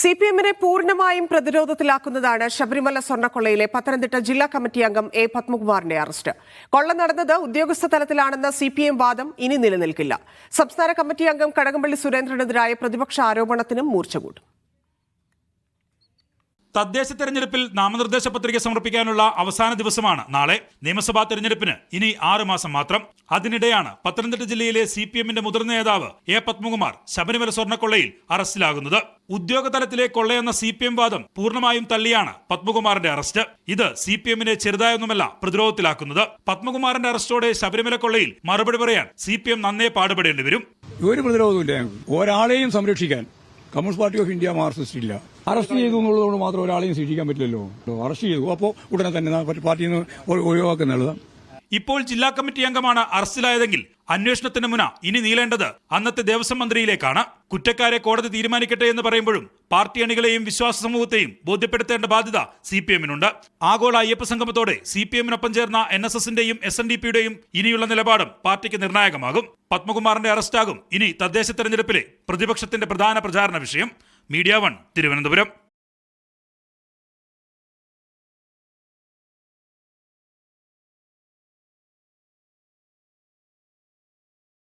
C P എമ്മിനെ പൂർണമായും പ്രതിരോധത്തിലാക്കുന്നതാണ് ശബരിമല സ്വർണക്കൊള്ളയിലെ പത്തനംതിട്ട ജില്ലാ കമ്മിറ്റി അംഗം എ പത്മകുമാറിന്റെ അറസ്റ്റ്. കൊള്ള നടന്നത് ഉദ്യോഗസ്ഥ തലത്തിലാണെന്ന സി പി എം വാദം ഇനി നിലനിൽക്കില്ല. സംസ്ഥാന കമ്മിറ്റി അംഗം കടകംപള്ളി സുരേന്ദ്രനെതിരായ പ്രതിപക്ഷ ആരോപണത്തിനും മൂർച്ച കൂട്ടും. തദ്ദേശ തെരഞ്ഞെടുപ്പിൽ നാമനിർദ്ദേശ പത്രിക സമർപ്പിക്കാനുള്ള അവസാന ദിവസമാണ് നാളെ. നിയമസഭാ തെരഞ്ഞെടുപ്പിന് ഇനി ആറ് മാസം മാത്രം. അതിനിടെയാണ് പത്തനംതിട്ട ജില്ലയിലെ സി പി എമ്മിന്റെ മുതിർന്ന നേതാവ് എ പത്മകുമാർ ശബരിമല സ്വർണക്കൊള്ളയിൽ അറസ്റ്റിലാകുന്നത്. ഉദ്യോഗതലത്തിലെ കൊള്ളയെന്ന സി പി എം വാദം പൂർണമായും തള്ളിയാണ് പത്മകുമാറിന്റെ അറസ്റ്റ്. ഇത് സി പി എമ്മിനെ ചെറുതായൊന്നുമല്ല പ്രതിരോധത്തിലാക്കുന്നത്. പത്മകുമാറിന്റെ അറസ്റ്റോടെ ശബരിമല കൊള്ളയിൽ മറുപടി പറയാൻ സി പി എം നന്നേ പാടുപെടേണ്ടി വരും. ഒരു പ്രതിരോധമില്ല ഒരാളെയും സംരക്ഷിക്കാൻ communist party of India Marxist ഇല്ല അറസ്റ്റ് ചെയ്തു എന്നുള്ളതുകൊണ്ട് മാത്രം ഒരാളെയും ശിക്ഷിക്കാൻ പറ്റില്ലല്ലോ. അറസ്റ്റ് ചെയ്തു. അപ്പോൾ ഉടനെ തന്നെ പാർട്ടിയിൽ നിന്ന് ഒഴിവാക്കുന്നുള്ളതാണ് ഇപ്പോൾ ജില്ലാ കമ്മിറ്റി അംഗമാണ് അറസ്റ്റിലായതെങ്കിൽ അന്വേഷണത്തിന് മുന ഇനി നീളേണ്ടത് അന്നത്തെ ദേവസ്വം മന്ത്രിയിലേക്കാണ്. കുറ്റക്കാരെ കോടതി തീരുമാനിക്കട്ടെ എന്ന് പറയുമ്പോഴും പാർട്ടി അണികളെയും വിശ്വാസ സമൂഹത്തെയും ബോധ്യപ്പെടുത്തേണ്ട ബാധ്യത സി പി എമ്മിനുണ്ട്. ആഗോള അയ്യപ്പ സംഗമത്തോടെ സി പി എമ്മിനൊപ്പം ചേർന്ന എൻ എസ് എസിന്റെയും എസ് എൻ ഡി പിയുടെയും ഇനിയുള്ള നിലപാടും പാർട്ടിക്ക് നിർണായകമാകും. പത്മകുമാറിന്റെ അറസ്റ്റാകും ഇനി തദ്ദേശ തെരഞ്ഞെടുപ്പിലെ പ്രതിപക്ഷത്തിന്റെ പ്രധാന പ്രചാരണ വിഷയം. Media one Thiruvananthapuram.